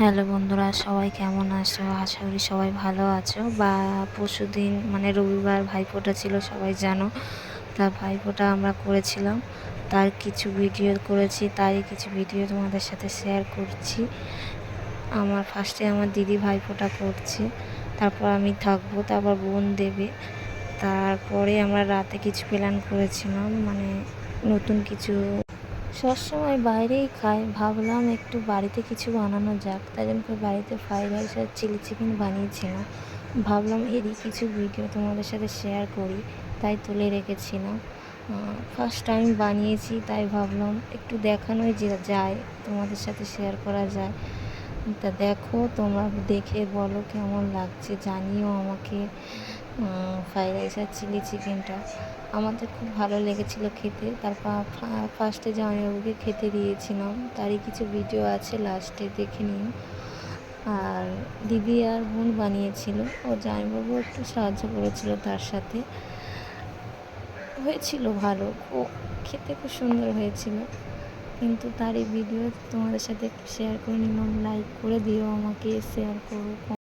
Hello বন্ধুরা, সবাই কেমন আছো? আশা করি সবাই ভালো আছো। বা পরশু দিন মানে রবিবার ভাইফোঁটা ছিল, সবাই জানো। তা ভাইফোঁটা আমরা করেছিলাম। তার কিছু ভিডিও করেছি, তারই কিছু ভিডিও তোমাদের সাথে শেয়ার করছি। আমার ফার্স্টে আমার দিদি ভাইফোঁটা করছে। তারপর আমি থাকব, তারপর বোন দেবে। তারপরে আমরা রাতে কিছু প্ল্যান করেছিলাম মানে নতুন কিছু সবসময় বাইরেই খাই। ভাবলাম একটু বাড়িতে কিছু বানানো যাক। তাই জন্য বাড়িতে ফ্রাইড রাইস আর চিলি চিকেন বানিয়েছিলাম ভাবলাম এরই কিছু ভিডিও তোমাদের সাথে শেয়ার করি। তাই তুলে রেখেছিলাম ফার্স্ট টাইম বানিয়েছি, তাই ভাবলাম একটু দেখানোই যে যায়, তোমাদের সাথে শেয়ার করা যায়। তা দেখো, তোমরা দেখে বলো কেমন লাগছে, জানিও আমাকে। ফ্রাইড রাইস আর চিলি চিকেনটা আমাদের খুব ভালো লেগেছিলো খেতে। তারপর ফার্স্টে জামাইবাবুকে খেতে দিয়েছিলাম, তারই কিছু ভিডিও আছে লাস্টে দেখে নিন। আর দিদি আর বোন বানিয়েছিল, ও জামাইবাবু একটু সাহায্য করেছিল তার সাথে। হয়েছিল ভালো, ও খেতে খুব সুন্দর হয়েছিল। কিন্তু তার এই ভিডিও তোমাদের সাথে শেয়ার করে নিলাম লাইক করে দিও আমাকে শেয়ার করো